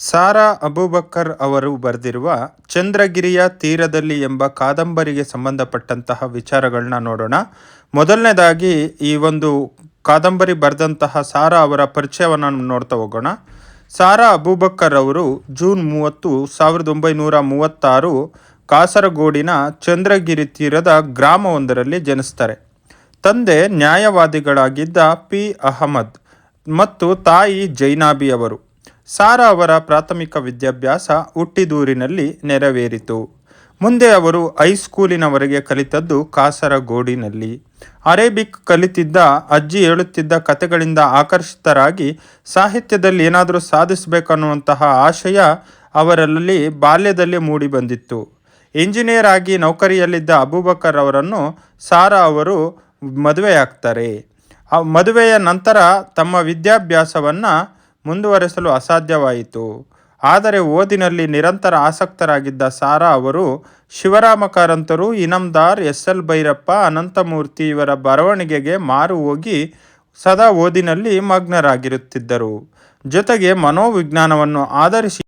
ಸಾರಾ ಅಬೂಬಕ್ಕರ್ ಅವರು ಬರೆದಿರುವ ಚಂದ್ರಗಿರಿಯ ತೀರದಲ್ಲಿ ಎಂಬ ಕಾದಂಬರಿಗೆ ಸಂಬಂಧಪಟ್ಟಂತಹ ವಿಚಾರಗಳನ್ನ ನೋಡೋಣ. ಮೊದಲನೇದಾಗಿ ಈ ಒಂದು ಕಾದಂಬರಿ ಬರೆದಂತಹ ಸಾರಾ ಅವರ ಪರಿಚಯವನ್ನು ನೋಡ್ತಾ ಹೋಗೋಣ. ಸಾರಾ ಅಬೂಬಕ್ಕರ್ ಅವರು ಜೂನ್ ಮೂವತ್ತು, ಸಾವಿರದ ಒಂಬೈನೂರ ಮೂವತ್ತಾರು ಕಾಸರಗೋಡಿನ ಚಂದ್ರಗಿರಿ ತೀರದ ಗ್ರಾಮವೊಂದರಲ್ಲಿ ಜನಿಸ್ತಾರೆ. ತಂದೆ ನ್ಯಾಯವಾದಿಗಳಾಗಿದ್ದ ಪಿ. ಅಹಮದ್ ಮತ್ತು ತಾಯಿ ಜೈನಾಬಿ ಅವರು. ಸಾರಾ ಅವರ ಪ್ರಾಥಮಿಕ ವಿದ್ಯಾಭ್ಯಾಸ ಹುಟ್ಟಿದೂರಿನಲ್ಲಿ ನೆರವೇರಿತು. ಮುಂದೆ ಅವರು ಹೈಸ್ಕೂಲಿನವರೆಗೆ ಕಲಿತದ್ದು ಕಾಸರಗೋಡಿನಲ್ಲಿ. ಅರೇಬಿಕ್ ಕಲಿತಿದ್ದ, ಅಜ್ಜಿ ಹೇಳುತ್ತಿದ್ದ ಕಥೆಗಳಿಂದ ಆಕರ್ಷಿತರಾಗಿ ಸಾಹಿತ್ಯದಲ್ಲಿ ಏನಾದರೂ ಸಾಧಿಸಬೇಕನ್ನುವಂತಹ ಆಶಯ ಅವರಲ್ಲಿ ಬಾಲ್ಯದಲ್ಲಿ ಮೂಡಿಬಂದಿತ್ತು. ಇಂಜಿನಿಯರ್ ಆಗಿ ನೌಕರಿಯಲ್ಲಿದ್ದ ಅಬೂಬಕರ್ ಅವರನ್ನು ಸಾರಾ ಅವರು ಮದುವೆಯಾಗ್ತಾರೆ. ಮದುವೆಯ ನಂತರ ತಮ್ಮ ವಿದ್ಯಾಭ್ಯಾಸವನ್ನು ಮುಂದುವರೆಸಲು ಅಸಾಧ್ಯವಾಯಿತು. ಆದರೆ ಓದಿನಲ್ಲಿ ನಿರಂತರ ಆಸಕ್ತರಾಗಿದ್ದ ಸಾರಾ ಅವರು ಶಿವರಾಮ ಕಾರಂತರು ಇನಂದಾರ್ ಎಸ್ ಎಲ್ ಭೈರಪ್ಪ, ಅನಂತಮೂರ್ತಿ ಇವರ ಬರವಣಿಗೆಗೆ ಮಾರು ಹೋಗಿ ಸದಾ ಓದಿನಲ್ಲಿ ಮಗ್ನರಾಗಿರುತ್ತಿದ್ದರು. ಜೊತೆಗೆ ಮನೋವಿಜ್ಞಾನವನ್ನು ಆಧರಿಸಿ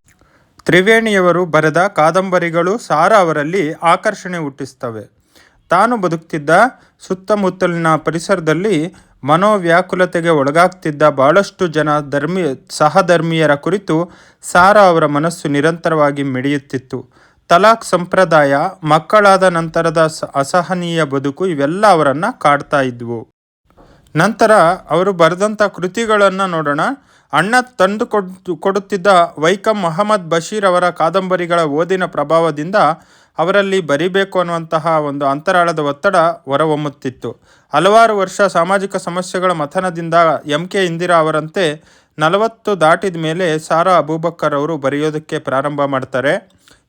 ತ್ರಿವೇಣಿಯವರು ಬರೆದ ಕಾದಂಬರಿಗಳು ಸಾರಾ ಅವರಲ್ಲಿ ಆಕರ್ಷಣೆ ಹುಟ್ಟಿಸ್ತವೆ ತಾನು ಬದುಕ್ತಿದ್ದ ಸುತ್ತಮುತ್ತಲಿನ ಪರಿಸರದಲ್ಲಿ ಮನೋವ್ಯಾಕುಲತೆಗೆ ಒಳಗಾಗ್ತಿದ್ದ ಬಹಳಷ್ಟು ಜನ ಧರ್ಮಿ ಸಹಧರ್ಮೀಯರ ಕುರಿತು ಸಾರಾ ಅವರ ಮನಸ್ಸು ನಿರಂತರವಾಗಿ ಮಿಡಿಯುತ್ತಿತ್ತು. ತಲಾಖ್ ಸಂಪ್ರದಾಯ, ಮಕ್ಕಳಾದ ನಂತರದ ಅಸಹನೀಯ ಬದುಕು ಇವೆಲ್ಲ ಅವರನ್ನು ಕಾಡ್ತಾ ಇದ್ವು. ನಂತರ ಅವರು ಬರೆದಂಥ ಕೃತಿಗಳನ್ನು ನೋಡೋಣ. ಅಣ್ಣ ತಂದು ಕೊಡ್ ಕೊಡುತ್ತಿದ್ದ ವೈಕಂ ಮೊಹಮ್ಮದ್ ಬಶೀರ್ ಅವರ ಕಾದಂಬರಿಗಳ ಓದಿನ ಪ್ರಭಾವದಿಂದ ಅವರಲ್ಲಿ ಬರಿಬೇಕು ಅನ್ನುವಂತಹ ಒಂದು ಅಂತರಾಳದ ಒತ್ತಡ ಹೊರಹೊಮ್ಮುತ್ತಿತ್ತು. ಹಲವಾರು ವರ್ಷ ಸಾಮಾಜಿಕ ಸಮಸ್ಯೆಗಳ ಮಥನದಿಂದ ಎಂ ಕೆ ಇಂದಿರಾ ಅವರಂತೆ ನಲವತ್ತು ದಾಟಿದ ಮೇಲೆ ಸಾರಾ ಅಬೂಬಕ್ಕರ್ ಅವರು ಬರೆಯೋದಕ್ಕೆ ಪ್ರಾರಂಭ ಮಾಡ್ತಾರೆ.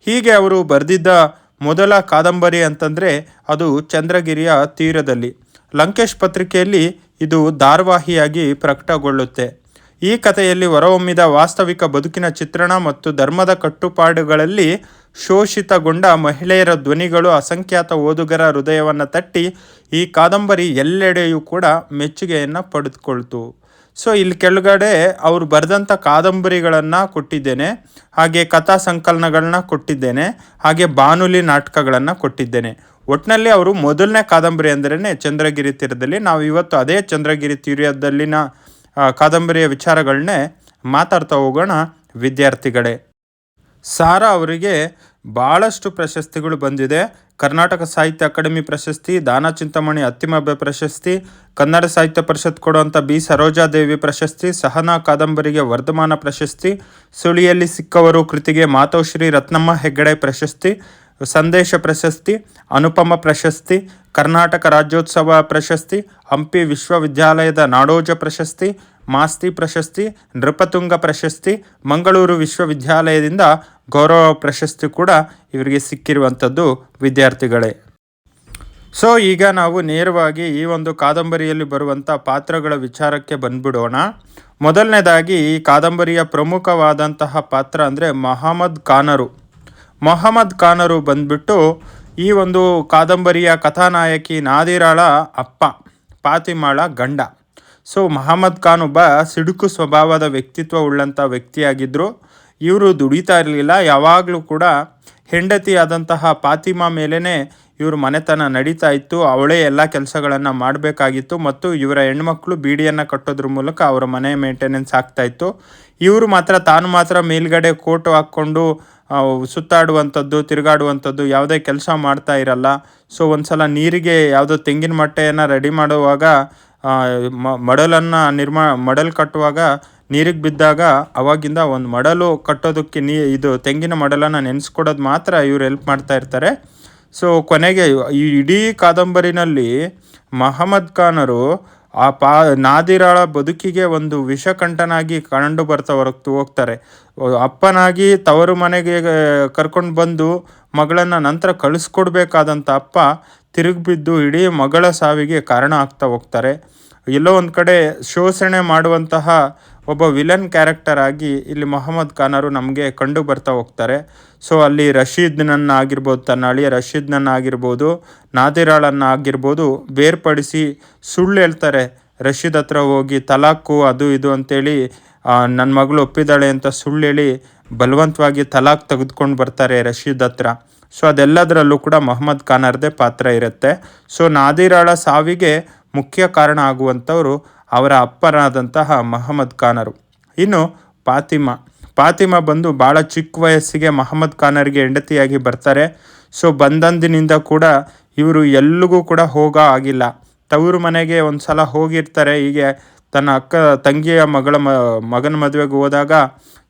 ಹೀಗೆ ಅವರು ಬರೆದಿದ್ದ ಮೊದಲ ಕಾದಂಬರಿ ಅಂತಂದರೆ ಅದು ಚಂದ್ರಗಿರಿಯ ತೀರದಲ್ಲಿ. ಲಂಕೇಶ್ ಪತ್ರಿಕೆಯಲ್ಲಿ ಇದು ಧಾರಾವಾಹಿಯಾಗಿ ಪ್ರಕಟಗೊಳ್ಳುತ್ತೆ. ಈ ಕಥೆಯಲ್ಲಿ ಹೊರಹೊಮ್ಮಿದ ವಾಸ್ತವಿಕ ಬದುಕಿನ ಚಿತ್ರಣ ಮತ್ತು ಧರ್ಮದ ಕಟ್ಟುಪಾಡುಗಳಲ್ಲಿ ಶೋಷಿತಗೊಂಡ ಮಹಿಳೆಯರ ಧ್ವನಿಗಳು ಅಸಂಖ್ಯಾತ ಓದುಗರ ಹೃದಯವನ್ನು ತಟ್ಟಿ ಈ ಕಾದಂಬರಿ ಎಲ್ಲೆಡೆಯೂ ಕೂಡ ಮೆಚ್ಚುಗೆಯನ್ನು ಪಡೆದುಕೊಳ್ತು. ಸೊ, ಇಲ್ಲಿ ಕೆಳಗಡೆ ಅವರು ಬರೆದಂಥ ಕಾದಂಬರಿಗಳನ್ನು ಕೊಟ್ಟಿದ್ದೇನೆ, ಹಾಗೆ ಕಥಾ ಸಂಕಲನಗಳನ್ನ ಕೊಟ್ಟಿದ್ದೇನೆ, ಹಾಗೆ ಬಾನುಲಿ ನಾಟಕಗಳನ್ನು ಕೊಟ್ಟಿದ್ದೇನೆ. ಒಟ್ಟಿನಲ್ಲಿ ಅವರು ಮೊದಲನೇ ಕಾದಂಬರಿ ಅಂದ್ರೇ ಚಂದ್ರಗಿರಿ ತೀರದಲ್ಲಿ. ನಾವು ಇವತ್ತು ಅದೇ ಚಂದ್ರಗಿರಿ ತೀರದಲ್ಲಿನ ಕಾದಂಬರಿಯ ವಿಚಾರಗಳನ್ನೇ ಮಾತಾಡ್ತಾ ಹೋಗೋಣ, ವಿದ್ಯಾರ್ಥಿಗಳೇ. ಸಾರಾ ಅವರಿಗೆ ಭಾಳಷ್ಟು ಪ್ರಶಸ್ತಿಗಳು ಬಂದಿದೆ. ಕರ್ನಾಟಕ ಸಾಹಿತ್ಯ ಅಕಾಡೆಮಿ ಪ್ರಶಸ್ತಿ, ದಾನ ಚಿಂತಾಮಣಿ ಅತ್ತಿಮಬ್ಬೆ ಪ್ರಶಸ್ತಿ, ಕನ್ನಡ ಸಾಹಿತ್ಯ ಪರಿಷತ್ ಕೊಡುವಂಥ ಬಿ ಸರೋಜಾದೇವಿ ಪ್ರಶಸ್ತಿ, ಸಹನಾ ಕಾದಂಬರಿಗೆ ವರ್ಧಮಾನ ಪ್ರಶಸ್ತಿ, ಸುಳಿಯಲ್ಲಿ ಸಿಕ್ಕವರು ಕೃತಿಗೆ ಮಾತೋಶ್ರೀ ರತ್ನಮ್ಮ ಹೆಗ್ಗಡೆ ಪ್ರಶಸ್ತಿ, ಸಂದೇಶ ಪ್ರಶಸ್ತಿ, ಅನುಪಮ ಪ್ರಶಸ್ತಿ ಕರ್ನಾಟಕ ರಾಜ್ಯೋತ್ಸವ ಪ್ರಶಸ್ತಿ, ಹಂಪಿ ವಿಶ್ವವಿದ್ಯಾಲಯದ ನಾಡೋಜ ಪ್ರಶಸ್ತಿ, ಮಾಸ್ತಿ ಪ್ರಶಸ್ತಿ, ನೃಪತುಂಗ ಪ್ರಶಸ್ತಿ, ಮಂಗಳೂರು ವಿಶ್ವವಿದ್ಯಾಲಯದಿಂದ ಗೌರವ ಪ್ರಶಸ್ತಿ ಕೂಡ ಇವರಿಗೆ ಸಿಕ್ಕಿರುವಂಥದ್ದು ವಿದ್ಯಾರ್ಥಿಗಳೇ. ಸೊ, ಈಗ ನಾವು ನೇರವಾಗಿ ಈ ಒಂದು ಕಾದಂಬರಿಯಲ್ಲಿ ಬರುವಂಥ ಪಾತ್ರಗಳ ವಿಚಾರಕ್ಕೆ ಬಂದ್ಬಿಡೋಣ. ಮೊದಲನೇದಾಗಿ ಈ ಕಾದಂಬರಿಯ ಪ್ರಮುಖವಾದಂತಹ ಪಾತ್ರ ಅಂದರೆ ಮೊಹಮ್ಮದ್ ಖಾನರು. ಮೊಹಮ್ಮದ್ ಖಾನರು ಬಂದ್ಬಿಟ್ಟು ಈ ಒಂದು ಕಾದಂಬರಿಯ ಕಥಾನಾಯಕಿ ನಾದಿರಾಳ ಅಪ್ಪ, ಪಾತಿಮಾಳ ಗಂಡ. ಸೊ, ಮಹಮ್ಮದ್ ಖಾನ್ ಒಬ್ಬ ಸಿಡುಕು ಸ್ವಭಾವದ ವ್ಯಕ್ತಿತ್ವ ಉಳ್ಳಂಥ ವ್ಯಕ್ತಿಯಾಗಿದ್ದರು ಇವರು ದುಡಿತಾ ಇರಲಿಲ್ಲ. ಯಾವಾಗಲೂ ಕೂಡ ಹೆಂಡತಿಯಾದಂತಹ ಫಾತಿಮಾ ಮೇಲೇ ಇವರು ಮನೆತನ ನಡೀತಾ ಇತ್ತು. ಅವಳೇ ಎಲ್ಲ ಕೆಲಸಗಳನ್ನು ಮಾಡಬೇಕಾಗಿತ್ತು ಮತ್ತು ಇವರ ಹೆಣ್ಮಕ್ಳು ಬೀಡಿಯನ್ನು ಕಟ್ಟೋದ್ರ ಮೂಲಕ ಅವರ ಮನೆ ಮೇಂಟೆನೆನ್ಸ್ ಆಗ್ತಾಯಿತ್ತು ಇವರು ಮಾತ್ರ ತಾನು ಮಾತ್ರ ಮೇಲ್ಗಡೆ ಕೋಟು ಹಾಕ್ಕೊಂಡು ಸುತ್ತಾಡುವಂಥದ್ದು, ತಿರುಗಾಡುವಂಥದ್ದು ಯಾವುದೇ ಕೆಲಸ ಮಾಡ್ತಾ ಇರಲ್ಲ. ಸೊ ಒಂದು ಸಲ ನೀರಿಗೆ ಯಾವುದೋ ತೆಂಗಿನ ಮಟ್ಟೆಯನ್ನು ರೆಡಿ ಮಾಡುವಾಗ ಮಡಲನ್ನು ನಿರ್ಮಾ, ಮಡಲ್ ಕಟ್ಟುವಾಗ ನೀರಿಗೆ ಬಿದ್ದಾಗ ಅವಾಗಿಂದ ಒಂದು ಮಡಲು ಕಟ್ಟೋದಕ್ಕೆ ನೀ, ಇದು ತೆಂಗಿನ ಮಡಲನ್ನು ನೆನೆಸ್ಕೊಡೋದು ಮಾತ್ರ ಇವ್ರು ಹೆಲ್ಪ್ ಮಾಡ್ತಾ ಇರ್ತಾರೆ. ಸೊ, ಕೊನೆಗೆ ಈ ಇಡೀ ಕಾದಂಬರಿನಲ್ಲಿ ಮಹಮ್ಮದ್ ಖಾನರು ಆ ಪಾ ನಾದಿರಾಳ ಬದುಕಿಗೆ ಒಂದು ವಿಷಕಂಠನಾಗಿ ಕಂಡು ಬರ್ತಾ ಹೊರತು ಹೋಗ್ತಾರೆ. ಅಪ್ಪನಾಗಿ ತವರು ಮನೆಗೆ ಕರ್ಕೊಂಡು ಬಂದು ಮಗಳನ್ನು ನಂತರ ಕಳಿಸ್ಕೊಡ್ಬೇಕಾದಂಥ ಅಪ್ಪ ತಿರುಗಿಬಿದ್ದು ಇಡೀ ಮಗಳ ಸಾವಿಗೆ ಕಾರಣ ಆಗ್ತಾ ಹೋಗ್ತಾರೆ. ಎಲ್ಲೋ ಒಂದು ಕಡೆ ಶೋಷಣೆ ಮಾಡುವಂತಹ ಒಬ್ಬ ವಿಲನ್ ಕ್ಯಾರೆಕ್ಟರ್ ಆಗಿ ಇಲ್ಲಿ ಮೊಹಮ್ಮದ್ ಖಾನರು ನಮಗೆ ಕಂಡು ಬರ್ತಾ ಹೋಗ್ತಾರೆ. ಸೊ, ಅಲ್ಲಿ ರಶೀದ್ನನ್ನು ಆಗಿರ್ಬೋದು ತನ್ನ ಅಳಿಯ ರಶೀದ್ನನ್ನು ಆಗಿರ್ಬೋದು ನಾದಿರಾಳನ್ನು ಆಗಿರ್ಬೋದು ಬೇರ್ಪಡಿಸಿ ಸುಳ್ಳು ಹೇಳ್ತಾರೆ. ರಶೀದ್ ಹತ್ರ ಹೋಗಿ ತಲಾಖು ಅದು ಇದು ಅಂತೇಳಿ ನನ್ನ ಮಗಳು ಒಪ್ಪಿದ್ದಾಳೆ ಅಂತ ಸುಳ್ಳು ಹೇಳಿ ಬಲವಂತವಾಗಿ ತಲಾಖ್ ತೆಗೆದುಕೊಂಡು ಬರ್ತಾರೆ ರಶೀದ್ ಹತ್ರ. ಸೊ, ಅದೆಲ್ಲದರಲ್ಲೂ ಕೂಡ ಮೊಹಮ್ಮದ್ ಖಾನರ್ದೇ ಪಾತ್ರ ಇರುತ್ತೆ. ಸೊ, ನಾದಿರಾಳ ಸಾವಿಗೆ ಮುಖ್ಯ ಕಾರಣ ಆಗುವಂಥವರು ಅವರ ಅಪ್ಪನಾದಂತಹ ಮಹಮ್ಮದ್ ಖಾನರು. ಇನ್ನು ಫಾತಿಮಾ. ಫಾತಿಮಾ ಬಂದು ಭಾಳ ಚಿಕ್ಕ ವಯಸ್ಸಿಗೆ ಮಹಮ್ಮದ್ ಖಾನರಿಗೆ ಹೆಂಡತಿಯಾಗಿ ಬರ್ತಾರೆ. ಸೊ, ಬಂದಂದಿನಿಂದ ಕೂಡ ಇವರು ಎಲ್ಲಿಗೂ ಕೂಡ ಹೋಗ ಆಗಿಲ್ಲ. ತವರು ಮನೆಗೆ ಒಂದು ಸಲ ಹೋಗಿರ್ತಾರೆ. ಹೀಗೆ ತನ್ನ ಅಕ್ಕ, ತಂಗಿಯ ಮಗಳ ಮಗನ ಮದುವೆಗೆ ಹೋದಾಗ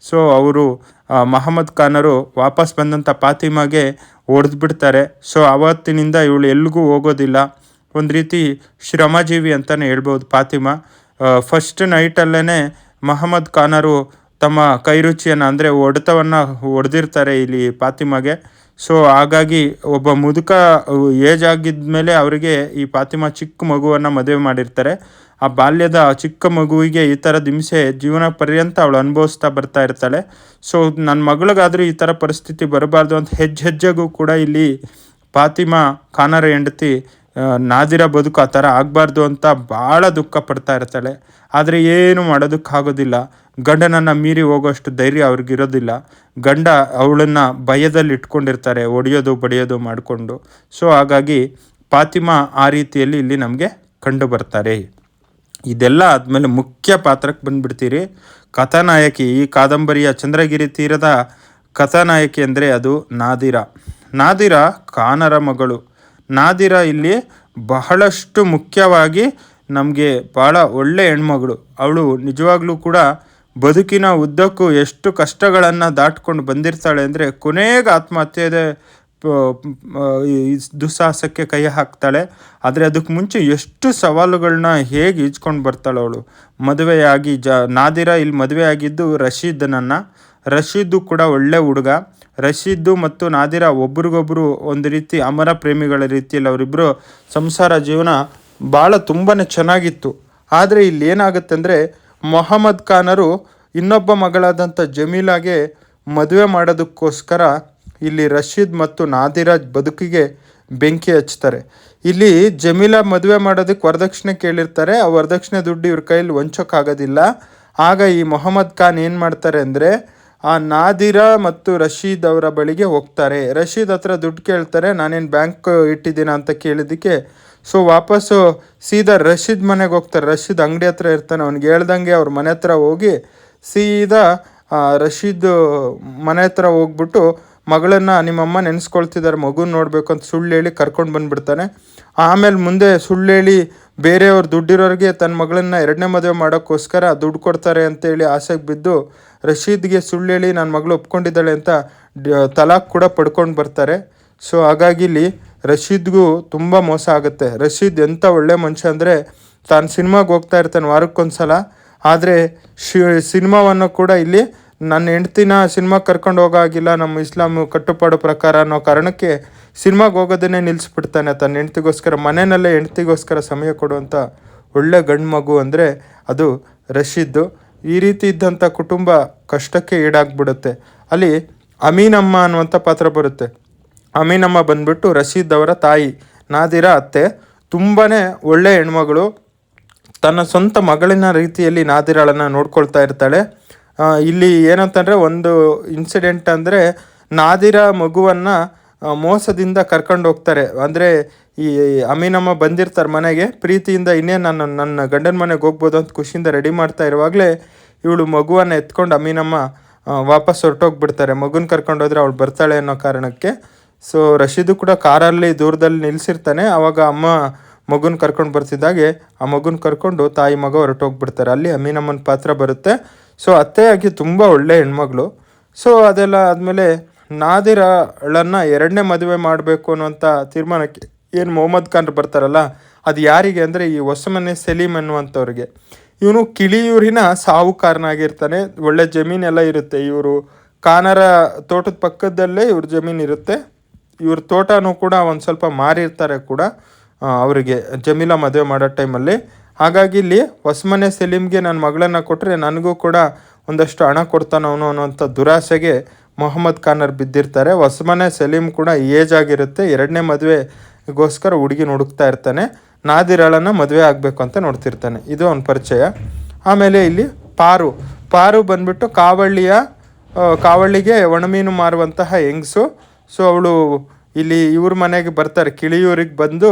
ಸೊ, ಅವರು ಮಹಮ್ಮದ್ ಖಾನರು ವಾಪಸ್ ಬಂದಂಥ ಫಾತಿಮಾಗೆ ಹೊಡೆದ್ಬಿಡ್ತಾರೆ. ಸೊ ಆವತ್ತಿನಿಂದ ಇವಳು ಎಲ್ಲಿಗೂ ಹೋಗೋದಿಲ್ಲ. ಒಂದು ರೀತಿ ಶ್ರಮಜೀವಿ ಅಂತಲೇ ಹೇಳ್ಬೋದು ಫಾತಿಮಾ. ಫಸ್ಟ್ ನೈಟಲ್ಲೇ ಮಹಮ್ಮದ್ ಖಾನರು ತಮ್ಮ ಕೈರುಚಿಯನ್ನು ಅಂದರೆ ಒಡೆತವನ್ನು ಹೊಡೆದಿರ್ತಾರೆ ಇಲ್ಲಿ ಫಾತಿಮಾಗೆ. ಸೊ ಹಾಗಾಗಿ ಒಬ್ಬ ಮುದುಕ ಏಜ್ ಆಗಿದ್ಮೇಲೆ ಅವರಿಗೆ ಈ ಫಾತಿಮಾ ಚಿಕ್ಕ ಮಗುವನ್ನು ಮದುವೆ ಮಾಡಿರ್ತಾರೆ. ಆ ಬಾಲ್ಯದ ಚಿಕ್ಕ ಮಗುವಿಗೆ ಈ ಥರ ಹಿಂಸೆ ಜೀವನ ಪರ್ಯಂತ ಅವಳು ಅನುಭವಿಸ್ತಾ ಬರ್ತಾ ಇರ್ತಾಳೆ. ಸೊ ನನ್ನ ಮಗಳಿಗಾದರೂ ಈ ಥರ ಪರಿಸ್ಥಿತಿ ಬರಬಾರ್ದು ಅಂತ ಹೆಜ್ಜೆ ಹೆಜ್ಜೆಗೂ ಕೂಡ ಇಲ್ಲಿ ಫಾತಿಮಾ ಖಾನರ ಹೆಂಡತಿ ನಾದಿರ ಬದುಕು ಆ ಥರ ಆಗಬಾರ್ದು ಅಂತ ಭಾಳ ದುಃಖ ಪಡ್ತಾ ಇರ್ತಾಳೆ. ಆದರೆ ಏನು ಮಾಡೋದಕ್ಕಾಗೋದಿಲ್ಲ. ಗಂಡನನ್ನು ಮೀರಿ ಹೋಗೋಷ್ಟು ಧೈರ್ಯ ಅವ್ರಿಗಿರೋದಿಲ್ಲ. ಗಂಡ ಅವಳನ್ನು ಭಯದಲ್ಲಿ ಇಟ್ಕೊಂಡಿರ್ತಾರೆ ಒಡೆಯೋದು, ಬಡಿಯೋದು ಮಾಡಿಕೊಂಡು. ಸೊ ಹಾಗಾಗಿ ಫಾತಿಮಾ ಆ ರೀತಿಯಲ್ಲಿ ಇಲ್ಲಿ ನಮಗೆ ಕಂಡು ಬರ್ತಾರೆ ಇದೆಲ್ಲ ಆದಮೇಲೆ ಮುಖ್ಯ ಪಾತ್ರಕ್ಕೆ ಬಂದುಬಿಡ್ತೀರಿ. ಕಥಾನಾಯಕಿ, ಈ ಕಾದಂಬರಿಯ ಚಂದ್ರಗಿರಿ ತೀರದ ಕಥಾನಾಯಕಿ ಅಂದರೆ ಅದು ನಾದಿರ. ನಾದಿರ ಕಾನರ ಮಗಳು. ನಾದಿರ ಇಲ್ಲಿ ಬಹಳಷ್ಟು ಮುಖ್ಯವಾಗಿ ನಮಗೆ ಭಾಳ ಒಳ್ಳೆ ಹೆಣ್ಮಗಳು. ಅವಳು ನಿಜವಾಗ್ಲೂ ಕೂಡ ಬದುಕಿನ ಉದ್ದಕ್ಕೂ ಎಷ್ಟು ಕಷ್ಟಗಳನ್ನು ದಾಟ್ಕೊಂಡು ಬಂದಿರ್ತಾಳೆ ಅಂದರೆ ಕೊನೆಗೆ ಆತ್ಮಹತ್ಯೆದೆ ದುಸ್ಸಾಹಸಕ್ಕೆ ಕೈ ಹಾಕ್ತಾಳೆ. ಆದರೆ ಅದಕ್ಕೆ ಮುಂಚೆ ಎಷ್ಟು ಸವಾಲುಗಳನ್ನ ಹೇಗೆ ಈಜ್ಕೊಂಡು ಬರ್ತಾಳೆ ಅವಳು? ಮದುವೆಯಾಗಿ ಜ, ನಾದಿರ ಇಲ್ಲಿ ಮದುವೆಯಾಗಿದ್ದು ನನ್ನ ರಶೀದು ಕೂಡ ಒಳ್ಳೆ ಹುಡುಗ. ರಶೀದ್ದು ಮತ್ತು ನಾದಿರ ಒಬ್ರಿಗೊಬ್ರು ಒಂದು ರೀತಿ ಅಮರ ಪ್ರೇಮಿಗಳ ರೀತಿಯಲ್ಲಿ ಅವರಿಬ್ಬರು ಸಂಸಾರ ಜೀವನ ಭಾಳ ತುಂಬಾ ಚೆನ್ನಾಗಿತ್ತು. ಆದರೆ ಇಲ್ಲಿ ಏನಾಗುತ್ತೆ ಅಂದರೆ ಮೊಹಮ್ಮದ್ ಖಾನರು ಇನ್ನೊಬ್ಬ ಮಗಳಾದಂಥ ಜಮೀಲಾಗೆ ಮದುವೆ ಮಾಡೋದಕ್ಕೋಸ್ಕರ ಇಲ್ಲಿ ರಶೀದ್ ಮತ್ತು ನಾದಿರಾಜ್ ಬದುಕಿಗೆ ಬೆಂಕಿ ಹಚ್ತಾರೆ ಇಲ್ಲಿ ಜಮೀಲಾ ಮದುವೆ ಮಾಡೋದಕ್ಕೆ ವರದಕ್ಷಿಣೆ ಕೇಳಿರ್ತಾರೆ. ಆ ವರದಕ್ಷಿಣೆ ದುಡ್ಡು ಇವ್ರ ಕೈಯಲ್ಲಿ ಹೊಂಚೋಕ್ಕಾಗೋದಿಲ್ಲ ಆಗ ಈ ಮೊಹಮ್ಮದ್ ಖಾನ್ ಏನು ಮಾಡ್ತಾರೆ ಅಂದರೆ ಆ ನಾದಿರಾ ಮತ್ತು ರಶೀದ್ ಅವರ ಬಳಿಗೆ ಹೋಗ್ತಾರೆ. ರಶೀದ್ ಹತ್ರ ದುಡ್ಡು ಕೇಳ್ತಾರೆ, ನಾನೇನು ಬ್ಯಾಂಕ್ ಇಟ್ಟಿದ್ದೀನ ಅಂತ ಕೇಳಿದ್ದಕ್ಕೆ. ಸೊ ವಾಪಸ್ಸು ಸೀದಾ ರಶೀದ್ ಮನೆಗೆ ಹೋಗ್ತಾರೆ. ರಶೀದ್ ಅಂಗಡಿ ಹತ್ರ ಇರ್ತಾನೆ, ಅವ್ನಿಗೆ ಹೇಳ್ದಂಗೆ ಅವ್ರ ಮನೆ ಹತ್ರ ಹೋಗಿ ಸೀದಾ ರಶೀದ್ ಮನೆ ಹತ್ರ ಹೋಗ್ಬಿಟ್ಟು ಮಗಳನ್ನು ನಿಮ್ಮಮ್ಮ ನೆನೆಸ್ಕೊಳ್ತಿದ್ದಾರೆ ಮಗುನ ನೋಡಬೇಕು ಅಂತ ಸುಳ್ಳು ಹೇಳಿ ಕರ್ಕೊಂಡು ಬಂದ್ಬಿಡ್ತಾನೆ. ಆಮೇಲೆ ಮುಂದೆ ಸುಳ್ಳು ಹೇಳಿ ಬೇರೆಯವ್ರು ದುಡ್ಡಿರೋರಿಗೆ ತನ್ನ ಮಗಳನ್ನ ಎರಡನೇ ಮದುವೆ ಮಾಡೋಕ್ಕೋಸ್ಕರ ದುಡ್ಡು ಕೊಡ್ತಾರೆ ಅಂತೇಳಿ ಆಸೆಗೆ ಬಿದ್ದು ರಶೀದ್ಗೆ ಸುಳ್ಳು ಹೇಳಿ ನನ್ನ ಮಗಳು ಒಪ್ಕೊಂಡಿದ್ದಾಳೆ ಅಂತ ತಲಾಕ್ ಕೂಡ ಪಡ್ಕೊಂಡು ಬರ್ತಾರೆ. ಸೊ ಹಾಗಾಗಿ ಇಲ್ಲಿ ರಶೀದ್ಗೂ ತುಂಬ ಮೋಸ ಆಗುತ್ತೆ. ರಶೀದ್ ಎಂಥ ಒಳ್ಳೆ ಮನುಷ್ಯ ಅಂದರೆ ತಾನು ಸಿನಿಮಾಗೆ ಹೋಗ್ತಾ ಇರ್ತಾನೆ ವಾರಕ್ಕೊಂದು ಸಲ ಆದರೆ ಶಿ, ಸಿನಿಮಾವನ್ನು ಕೂಡ ಇಲ್ಲಿ ನನ್ನ ಹೆಂಡ್ತಿನ ಸಿನಿಮಾ ಕರ್ಕೊಂಡು ಹೋಗಾಗಿಲ್ಲ, ನಮ್ಮ ಇಸ್ಲಾಂ ಕಟ್ಟುಪಾಡು ಪ್ರಕಾರ ಅನ್ನೋ ಕಾರಣಕ್ಕೆ ಸಿನಿಮಾಗೆ ಹೋಗೋದನ್ನೇ ನಿಲ್ಲಿಸ್ಬಿಡ್ತಾನೆ ತನ್ನ ಹೆಂಡ್ತಿಗೋಸ್ಕರ, ಮನೆಯಲ್ಲೇ ಹೆಂಡ್ತಿಗೋಸ್ಕರ ಸಮಯ ಕೊಡುವಂಥ ಒಳ್ಳೆ ಗಂಡು ಮಗು ಅಂದರೆ ಅದು ರಶೀದ್ದು. ಈ ರೀತಿ ಇದ್ದಂಥ ಕುಟುಂಬ ಕಷ್ಟಕ್ಕೆ ಈಡಾಗ್ಬಿಡುತ್ತೆ. ಅಲ್ಲಿ ಅಮೀನಮ್ಮ ಅನ್ನುವಂಥ ಪಾತ್ರ ಬರುತ್ತೆ. ಅಮೀನಮ್ಮ ಬಂದ್ಬಿಟ್ಟು ರಶೀದ್ ಅವರ ತಾಯಿ, ನಾದಿರ ಅತ್ತೆ ತುಂಬಾ ಒಳ್ಳೆ ಹೆಣ್ಮಗಳು. ತನ್ನ ಸ್ವಂತ ಮಗಳಿನ ರೀತಿಯಲ್ಲಿ ನಾದಿರಾಳನ್ನು ನೋಡ್ಕೊಳ್ತಾ ಇರ್ತಾಳೆ. ಇಲ್ಲಿ ಏನಂತಂದರೆ ಒಂದು ಇನ್ಸಿಡೆಂಟ್ ಅಂದರೆ ನಾದಿರ ಮಗುವನ್ನು ಮೋಸದಿಂದ ಕರ್ಕೊಂಡು ಹೋಗ್ತಾರೆ. ಅಂದರೆ ಈ ಅಮೀನಮ್ಮ ಬಂದಿರ್ತಾರೆ ಮನೆಗೆ, ಪ್ರೀತಿಯಿಂದ ಇನ್ನೇ ನಾನು ನನ್ನ ಗಂಡನ ಮನೆಗೆ ಹೋಗ್ಬೋದು ಅಂತ ಖುಷಿಯಿಂದ ರೆಡಿ ಮಾಡ್ತಾ ಇರುವಾಗಲೇ ಇವಳು ಮಗುವನ್ನು ಎತ್ಕೊಂಡು ಅಮೀನಮ್ಮ ವಾಪಸ್ ಹೊರಟೋಗ್ಬಿಡ್ತಾರೆ. ಮಗುನ ಕರ್ಕೊಂಡು ಹೋದ್ರೆ ಅವಳು ಬರ್ತಾಳೆ ಅನ್ನೋ ಕಾರಣಕ್ಕೆ. ಸೊ ರಶೀದು ಕೂಡ ಕಾರಲ್ಲಿ ದೂರದಲ್ಲಿ ನಿಲ್ಲಿಸಿರ್ತಾನೆ ಆವಾಗ ಅಮ್ಮ ಮಗುನ ಕರ್ಕೊಂಡು ಬರ್ತಿದ್ದಾಗೆ ಆ ಮಗುನ ಕರ್ಕೊಂಡು ತಾಯಿ ಮಗ ಹೊರಟೋಗ್ಬಿಡ್ತಾರೆ. ಅಲ್ಲಿ ಅಮೀನಮ್ಮನ ಪಾತ್ರ ಬರುತ್ತೆ. ಸೊ ಅತ್ತೆಯಾಗಿ ತುಂಬ ಒಳ್ಳೆ ಹೆಣ್ಮಗಳು. ಸೊ ಅದೆಲ್ಲ ಆದಮೇಲೆ ನಾದಿರಳನ್ನು ಎರಡನೇ ಮದುವೆ ಮಾಡಬೇಕು ಅನ್ನುವಂಥ ತೀರ್ಮಾನಕ್ಕೆ ಏನು ಮೊಹಮ್ಮದ್ ಖಾನ್ ಬರ್ತಾರಲ್ಲ, ಅದು ಯಾರಿಗೆ ಅಂದರೆ ಈ ಹೊಸಮನೆ ಸಲೀಮ್ ಅನ್ನುವಂಥವ್ರಿಗೆ ಇವನು ಕಿಳಿಯೂರಿನ ಸಾಹುಕಾರನಾಗಿರ್ತಾನೆ, ಒಳ್ಳೆ ಜಮೀನೆಲ್ಲ ಇರುತ್ತೆ. ಇವರು ಕಾನರ ತೋಟದ ಪಕ್ಕದಲ್ಲೇ ಇವ್ರ ಜಮೀನು ಇರುತ್ತೆ. ಇವ್ರ ತೋಟನೂ ಕೂಡ ಒಂದು ಸ್ವಲ್ಪ ಮಾರಿರ್ತಾರೆ ಕೂಡ ಅವರಿಗೆ ಜಮೀನ ಮದುವೆ ಮಾಡೋ ಟೈಮಲ್ಲಿ. ಹಾಗಾಗಿ ಇಲ್ಲಿ ಹೊಸಮನೆ ಸಲೀಮ್ಗೆ ನನ್ನ ಮಗಳನ್ನು ಕೊಟ್ಟರೆ ನನಗೂ ಕೂಡ ಒಂದಷ್ಟು ಹಣ ಕೊಡ್ತಾನವನು ಅನ್ನೋಂಥ ದುರಾಸೆಗೆ ಮೊಹಮ್ಮದ್ ಖಾನರ್ ಬಿದ್ದಿರ್ತಾರೆ. ಹೊಸಮನೆ ಸಲೀಮ್ ಕೂಡ ಏಜ್ ಆಗಿರುತ್ತೆ. ಎರಡನೇ ಮದುವೆಗೋಸ್ಕರ ಹುಡುಗಿ ಹುಡುಕ್ತಾ ಇರ್ತಾನೆ. ನಾದಿರಾಳನ್ನ ಮದುವೆ ಆಗಬೇಕು ಅಂತ ನೋಡ್ತಿರ್ತಾನೆ. ಇದು ಅವನ ಪರಿಚಯ. ಆಮೇಲೆ ಇಲ್ಲಿ ಪಾರು. ಪಾರು ಬಂದ್ಬಿಟ್ಟು ಕಾವಳ್ಳಿಯ ಕಾವಳ್ಳಿಗೆ ಒಣಮೀನು ಮಾರುವಂತಹ ಹೆಂಗಸು. ಸೊ ಅವಳು ಇಲ್ಲಿ ಇವ್ರ ಮನೆಗೆ ಬರ್ತಾರೆ. ಕಿಳಿಯೂರಿಗೆ ಬಂದು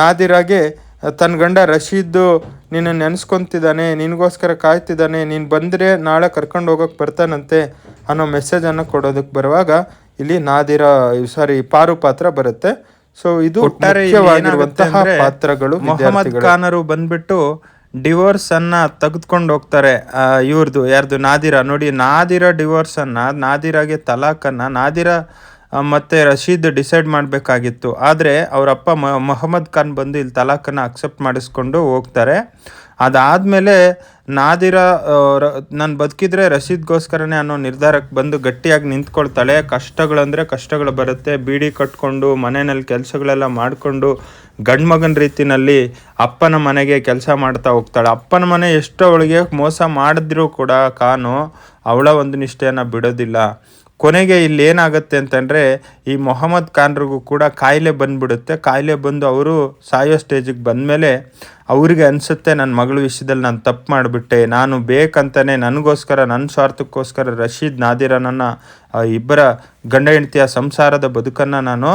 ನಾದಿರಾಗೆ ತನ್ನ ಗಂಡ ರಶೀದ್ ನಿನ್ನ ನೆನೆಸ್ಕೊತಿದ್ದಾನೆ ನಿನಗೋಸ್ಕರ ಕಾಯ್ತಿದ್ದಾನೆ ನೀನು ಬಂದರೆ ನಾಳೆ ಕರ್ಕೊಂಡು ಹೋಗೋಕೆ ಬರ್ತಾನಂತೆ ಅನ್ನೋ ಮೆಸೇಜನ್ನು ಕೊಡೋದಕ್ಕೆ ಬರುವಾಗ ಇಲ್ಲಿ ನಾದಿರ ಸಾರಿ ಪಾರು ಪಾತ್ರ ಬರುತ್ತೆ. ಸೊ ಇದು ಮುಖ್ಯವಾಗಿರುವಂತಹ ಪಾತ್ರಗಳು ಮೊಹಮ್ಮದ್ ಖಾನರು ಬಂದ್ಬಿಟ್ಟು ಡಿವೋರ್ಸ್ ಅನ್ನ ತೆಗೆದುಕೊಂಡು ಹೋಗ್ತಾರೆ. ಇವ್ರದ್ದು ಯಾರ್ದು ನಾದಿರ ನೋಡಿ ನಾದಿರ ಡಿವೋರ್ಸ್ ಅನ್ನ ನಾದಿರಾಗೆ ತಲಾಖನ್ನ ನಾದಿರ ಮತ್ತೆ ರಶೀದ್ ಡಿಸೈಡ್ ಮಾಡಬೇಕಾಗಿತ್ತು. ಆದರೆ ಅವರಪ್ಪ ಮೊಹಮ್ಮದ್ ಖಾನ್ ಬಂದು ಇಲ್ಲಿ ತಲಾಖನ್ನು ಅಕ್ಸೆಪ್ಟ್ ಮಾಡಿಸ್ಕೊಂಡು ಹೋಗ್ತಾರೆ. ಅದಾದಮೇಲೆ ನಾದಿರ ನಾನು ಬದುಕಿದ್ರೆ ರಶೀದ್ಗೋಸ್ಕರನೇ ಅನ್ನೋ ನಿರ್ಧಾರಕ್ಕೆ ಬಂದು ಗಟ್ಟಿಯಾಗಿ ನಿಂತ್ಕೊಳ್ತಾಳೆ. ಕಷ್ಟಗಳಂದರೆ ಕಷ್ಟಗಳು ಬರುತ್ತೆ. ಬೀಡಿ ಕಟ್ಕೊಂಡು, ಮನೆಯಲ್ಲಿ ಕೆಲಸಗಳೆಲ್ಲ ಮಾಡಿಕೊಂಡು, ಗಂಡ್ಮಗನ ರೀತಿಯಲ್ಲಿ ಅಪ್ಪನ ಮನೆಗೆ ಕೆಲಸ ಮಾಡ್ತಾ ಹೋಗ್ತಾಳೆ. ಅಪ್ಪನ ಮನೆ ಎಷ್ಟೋ ಅವಳಿಗೆ ಮೋಸ ಮಾಡಿದ್ರೂ ಕೂಡ ಕಾನು ಅವಳ ಒಂದು ನಿಷ್ಠೆಯನ್ನು ಬಿಡೋದಿಲ್ಲ. ಕೊನೆಗೆ ಇಲ್ಲಿ ಏನಾಗುತ್ತೆ ಅಂತಂದರೆ ಈ ಮೊಹಮ್ಮದ್ ಖಾನ್ರಿಗೂ ಕೂಡ ಕಾಯಿಲೆ ಬಂದುಬಿಡುತ್ತೆ. ಕಾಯಿಲೆ ಬಂದು ಅವರು ಸಾಯೋ ಸ್ಟೇಜಿಗೆ ಬಂದಮೇಲೆ ಅವರಿಗೆ ಅನಿಸುತ್ತೆ ನನ್ನ ಮಗಳು ವಿಷಯದಲ್ಲಿ ನಾನು ತಪ್ಪು ಮಾಡಿಬಿಟ್ಟೆ. ನಾನು ಬೇಕಂತಾನೆ ನನಗೋಸ್ಕರ ನನ್ನ ಸ್ವಾರ್ಥಕ್ಕೋಸ್ಕರ ರಶೀದ್, ನಾದಿರನನ್ನ ನನ್ನ ಇಬ್ಬರ ಗಂಡ ಹೆಂಡತಿಯ ಸಂಸಾರದ ಬದುಕನ್ನು ನಾನು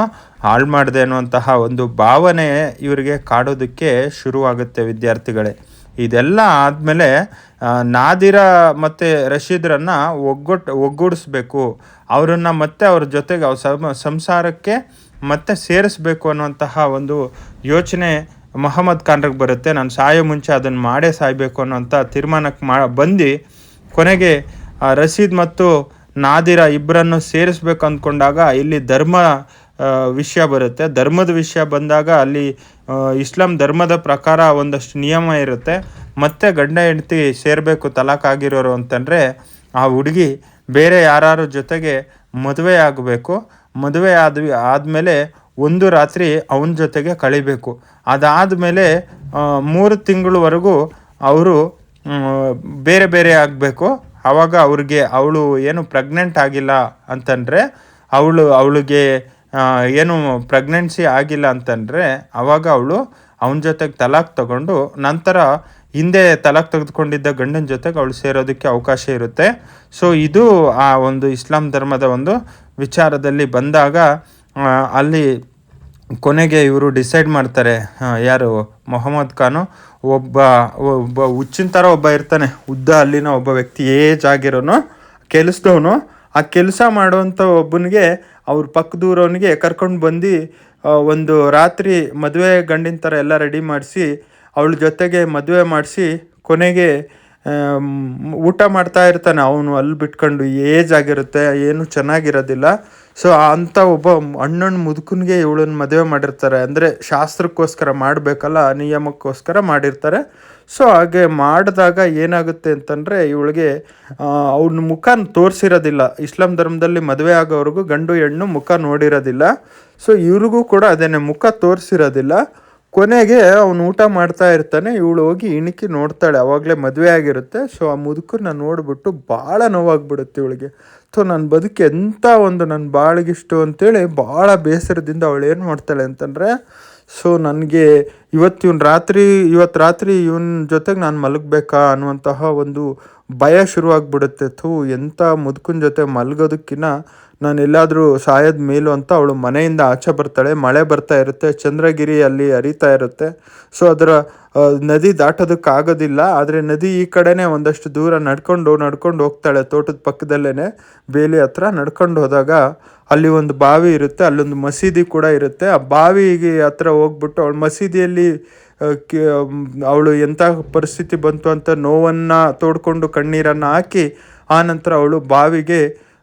ಹಾಳು ಮಾಡಿದೆ ಅನ್ನುವಂತಹ ಒಂದು ಭಾವನೆ ಇವರಿಗೆ ಕಾಡೋದಕ್ಕೆ ಶುರುವಾಗುತ್ತೆ ವಿದ್ಯಾರ್ಥಿಗಳೇ. ಇದೆಲ್ಲ ಆದಮೇಲೆ ನಾದಿರ ಮತ್ತು ರಶೀದ್ರನ್ನು ಒಗ್ಗೊಟ್ಟು ಒಗ್ಗೂಡಿಸ್ಬೇಕು. ಅವರನ್ನು ಮತ್ತೆ ಅವ್ರ ಜೊತೆಗೆ ಅವ್ರ ಸಂಸಾರಕ್ಕೆ ಮತ್ತೆ ಸೇರಿಸ್ಬೇಕು ಅನ್ನುವಂತಹ ಒಂದು ಯೋಚನೆ ಮೊಹಮ್ಮದ್ ಖಾನ್ರಿಗೆ ಬರುತ್ತೆ. ನಾನು ಸಾಯೋ ಮುಂಚೆ ಅದನ್ನು ಮಾಡೇ ಸಾಯಬೇಕು ಅನ್ನೋಂಥ ತೀರ್ಮಾನಕ್ಕೆ ಮಾ, ಬಂದು ಕೊನೆಗೆ ರಶೀದ್ ಮತ್ತು ನಾದಿರ ಇಬ್ಬರನ್ನು ಸೇರಿಸ್ಬೇಕು ಅಂದ್ಕೊಂಡಾಗ ಇಲ್ಲಿ ಧರ್ಮ ವಿಷಯ ಬರುತ್ತೆ. ಧರ್ಮದ ವಿಷಯ ಬಂದಾಗ ಅಲ್ಲಿ ಇಸ್ಲಾಂ ಧರ್ಮದ ಪ್ರಕಾರ ಒಂದಷ್ಟು ನಿಯಮ ಇರುತ್ತೆ. ಮತ್ತೆ ಗಂಡ ಹೆಂಡತಿ ಸೇರಬೇಕು ತಲಾಖ್ ಆಗಿರೋರು ಅಂತಂದರೆ ಆ ಹುಡುಗಿ ಬೇರೆ ಯಾರು ಜೊತೆಗೆ ಮದುವೆ ಆಗಬೇಕು. ಮದುವೆ ಆದ, ಆದಮೇಲೆ ಒಂದು ರಾತ್ರಿ ಅವನ ಜೊತೆಗೆ ಕಳಿಬೇಕು. ಅದಾದಮೇಲೆ ಮೂರು ತಿಂಗಳವರೆಗೂ ಅವರು ಬೇರೆ ಬೇರೆ ಆಗಬೇಕು. ಆವಾಗ ಅವ್ರಿಗೆ ಅವಳು ಏನು ಪ್ರೆಗ್ನೆಂಟ್ ಆಗಿಲ್ಲ ಅಂತಂದರೆ ಅವಳು, ಅವಳಿಗೆ ಏನು ಪ್ರೆಗ್ನೆನ್ಸಿ ಆಗಿಲ್ಲ ಅಂತಂದರೆ ಆವಾಗ ಅವಳು ಅವನ ಜೊತೆಗೆ ತಲಾಖ್ ತಗೊಂಡು ನಂತರ ಹಿಂದೆ ತಲಾಖ್ ತೆಗೆದುಕೊಂಡಿದ್ದ ಗಂಡನ ಜೊತೆಗೆ ಅವಳು ಸೇರೋದಕ್ಕೆ ಅವಕಾಶ ಇರುತ್ತೆ. ಸೊ ಇದು ಆ ಒಂದು ಇಸ್ಲಾಂ ಧರ್ಮದ ಒಂದು ವಿಚಾರದಲ್ಲಿ ಬಂದಾಗ ಅಲ್ಲಿ ಕೊನೆಗೆ ಇವರು ಡಿಸೈಡ್ ಮಾಡ್ತಾರೆ ಯಾರು ಮೊಹಮ್ಮದ್ ಖಾನು. ಒಬ್ಬ ಒಬ್ಬ ಹುಚ್ಚಿನ ಥರ ಒಬ್ಬ ಇರ್ತಾನೆ, ಉದ್ದ ಅಲ್ಲಿನ ಒಬ್ಬ ವ್ಯಕ್ತಿ ಏಜ್ ಆಗಿರೋನು ಕೆಲಸದವನು ಆ ಕೆಲಸ ಮಾಡುವಂಥ ಒಬ್ಬನಿಗೆ ಅವ್ರ ಪಕ್ಕದೂರವನಿಗೆ ಕರ್ಕೊಂಡು ಬಂದು ಒಂದು ರಾತ್ರಿ ಮದುವೆ ಗಂಡಿನ ಥರ ಎಲ್ಲ ರೆಡಿ ಮಾಡಿಸಿ, ಅವಳ ಜೊತೆಗೆ ಮದುವೆ ಮಾಡಿಸಿ ಕೊನೆಗೆ ಊಟ ಮಾಡ್ತಾ ಇರ್ತಾನೆ ಅವನು ಅಲ್ಲಿ ಬಿಟ್ಕೊಂಡು. ಏಜ್ ಆಗಿರುತ್ತೆ, ಏನು ಚೆನ್ನಾಗಿರೋದಿಲ್ಲ. ಸೊ ಅಂಥ ಒಬ್ಬ ಅಣ್ಣನ ಮುದುಕನಿಗೆ ಇವಳನ್ನ ಮದುವೆ ಮಾಡಿರ್ತಾರೆ. ಅಂದರೆ ಶಾಸ್ತ್ರಕ್ಕೋಸ್ಕರ ಮಾಡಬೇಕಲ್ಲ, ನಿಯಮಕ್ಕೋಸ್ಕರ ಮಾಡಿರ್ತಾರೆ. ಸೊ ಹಾಗೆ ಮಾಡಿದಾಗ ಏನಾಗುತ್ತೆ ಅಂತಂದರೆ ಇವಳಿಗೆ ಅವ್ನ ಮುಖ ತೋರಿಸಿರೋದಿಲ್ಲ. ಇಸ್ಲಾಂ ಧರ್ಮದಲ್ಲಿ ಮದುವೆ ಆಗೋವ್ರಿಗೂ ಗಂಡು ಹೆಣ್ಣು ಮುಖ ನೋಡಿರೋದಿಲ್ಲ. ಸೊ ಇವ್ರಿಗೂ ಕೂಡ ಅದೇನೆ, ಮುಖ ತೋರಿಸಿರೋದಿಲ್ಲ. ಕೊನೆಗೆ ಅವನು ಊಟ ಮಾಡ್ತಾ ಇರ್ತಾನೆ, ಇವಳು ಹೋಗಿ ಇಣುಕಿ ನೋಡ್ತಾಳೆ, ಅವಾಗಲೇ ಮದುವೆ ಆಗಿರುತ್ತೆ. ಸೊ ಆ ಮುದುಕನ್ನ ನೋಡಿಬಿಟ್ಟು ಭಾಳ ನೋವಾಗ್ಬಿಡುತ್ತೆ ಇವಳಿಗೆ. ಸೊ ನನ್ನ ಬದುಕು ಎಂಥ ಒಂದು ನನ್ನ ಬಾಳಿಗಿಷ್ಟು ಅಂತೇಳಿ ಭಾಳ ಬೇಸರದಿಂದ ಅವಳು ಏನು ಮಾಡ್ತಾಳೆ ಅಂತಂದರೆ ಸೊ ನನಗೆ ಇವತ್ತು ಇವನು ರಾತ್ರಿ ಇವತ್ತು ರಾತ್ರಿ ಇವನ ಜೊತೆಗೆ ನಾನು ಮಲಗಬೇಕಾ ಅನ್ನುವಂತಹ ಒಂದು ಭಯ ಶುರುವಾಗ್ಬಿಡುತ್ತೆ. ಥೂ ಎಂಥ ಮುದುಕನ ಜೊತೆ ಮಲಗೋದಕ್ಕಿಂತ ನಾನು ಎಲ್ಲಾದರೂ ಸಾಯದ ಮೇಲು ಅಂತ ಅವಳು ಮನೆಯಿಂದ ಆಚೆ ಬರ್ತಾಳೆ. ಮಳೆ ಬರ್ತಾ ಇರುತ್ತೆ ಚಂದ್ರಗಿರಿ ಅಲ್ಲಿ ಹರಿತಾ ಇರುತ್ತೆ. ಸೊ ಅದರ ನದಿ ದಾಟೋದಕ್ಕಾಗೋದಿಲ್ಲ. ಆದರೆ ನದಿ ಈ ಕಡೆನೇ ಒಂದಷ್ಟು ದೂರ ನಡ್ಕೊಂಡು ನಡ್ಕೊಂಡು ಹೋಗ್ತಾಳೆ. ತೋಟದ ಪಕ್ಕದಲ್ಲೇ ಬೇಲಿ ಹತ್ರ ನಡ್ಕೊಂಡು ಹೋದಾಗ ಅಲ್ಲಿ ಒಂದು ಬಾವಿ ಇರುತ್ತೆ, ಅಲ್ಲೊಂದು ಮಸೀದಿ ಕೂಡ ಇರುತ್ತೆ. ಆ ಬಾವಿಗೆ ಹತ್ರ ಹೋಗ್ಬಿಟ್ಟು ಅವಳು ಮಸೀದಿಯಲ್ಲಿ ಅವಳು ಎಂಥ ಪರಿಸ್ಥಿತಿ ಬಂತು ಅಂತ ನೋವನ್ನು ತೋಡ್ಕೊಂಡು ಕಣ್ಣೀರನ್ನು ಹಾಕಿ ಆನಂತರ ನಂತರ ಅವಳು ಬಾವಿಗೆ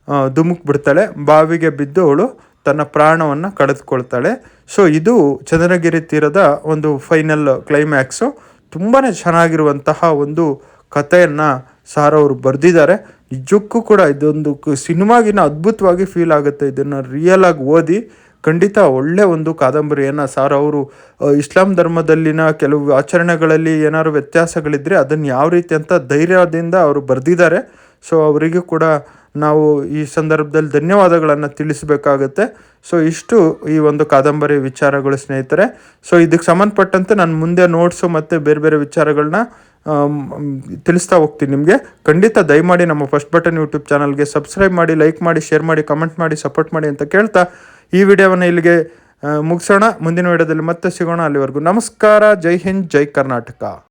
ಧುಮುಕ್ಬಿಡ್ತಾಳೆ ಧುಮುಕ್ ಬಿಡ್ತಾಳೆ. ಬಾವಿಗೆ ಬಿದ್ದು ಅವಳು ತನ್ನ ಪ್ರಾಣವನ್ನು ಕಳೆದುಕೊಳ್ತಾಳೆ. ಸೊ ಇದು ಚಂದ್ರಗಿರಿ ತೀರದ ಒಂದು ಫೈನಲ್ ಕ್ಲೈಮ್ಯಾಕ್ಸು ತುಂಬಾ ಚೆನ್ನಾಗಿರುವಂತಹ ಒಂದು ಕಥೆಯನ್ನು ಸಾರ್ ಅವರು ಬರೆದಿದ್ದಾರೆ. ನಿಜಕ್ಕೂ ಕೂಡ ಇದೊಂದು ಸಿನಿಮಾಗಿನ ಅದ್ಭುತವಾಗಿ ಫೀಲ್ ಆಗುತ್ತೆ. ಇದನ್ನು ರಿಯಲ್ ಆಗಿ ಓದಿ ಖಂಡಿತ ಒಳ್ಳೆ ಒಂದು ಕಾದಂಬರಿಯನ್ನು ಸಾರ್ ಅವರು ಇಸ್ಲಾಂ ಧರ್ಮದಲ್ಲಿನ ಕೆಲವು ಆಚರಣೆಗಳಲ್ಲಿ ಏನಾದ್ರು ವ್ಯತ್ಯಾಸಗಳಿದ್ದರೆ ಅದನ್ನು ಯಾವ ರೀತಿ ಅಂತ ಧೈರ್ಯದಿಂದ ಅವರು ಬರೆದಿದ್ದಾರೆ. ಸೊ ಅವರಿಗೂ ಕೂಡ ನಾವು ಈ ಸಂದರ್ಭದಲ್ಲಿ ಧನ್ಯವಾದಗಳನ್ನು ತಿಳಿಸಬೇಕಾಗುತ್ತೆ. ಸೊ ಇಷ್ಟು ಈ ಒಂದು ಕಾದಂಬರಿ ವಿಚಾರಗಳು ಸ್ನೇಹಿತರೆ. ಸೊ ಇದಕ್ಕೆ ಸಂಬಂಧಪಟ್ಟಂತೆ ನಾನು ಮುಂದೆ ನೋಟ್ಸು ಮತ್ತು ಬೇರೆ ಬೇರೆ ವಿಚಾರಗಳನ್ನ ತಿಳಿಸ್ತಾ ಹೋಗ್ತೀನಿ ನಿಮಗೆ. ಖಂಡಿತ ದಯಮಾಡಿ ನಮ್ಮ ಫಸ್ಟ್ ಬಟನ್ ಯೂಟ್ಯೂಬ್ ಚಾನಲ್ಗೆ ಸಬ್ಸ್ಕ್ರೈಬ್ ಮಾಡಿ ಲೈಕ್ ಮಾಡಿ ಶೇರ್ ಮಾಡಿ ಕಮೆಂಟ್ ಮಾಡಿ ಸಪೋರ್ಟ್ ಮಾಡಿ ಅಂತ ಕೇಳ್ತಾ ಈ ವಿಡಿಯೋವನ್ನು ಇಲ್ಲಿಗೆ ಮುಗಿಸೋಣ. ಮುಂದಿನ ವಿಡಿಯೋದಲ್ಲಿ ಮತ್ತೆ ಸಿಗೋಣ. ಅಲ್ಲಿವರೆಗೂ ನಮಸ್ಕಾರ. ಜೈ ಹಿಂದ್, ಜೈ ಕರ್ನಾಟಕ.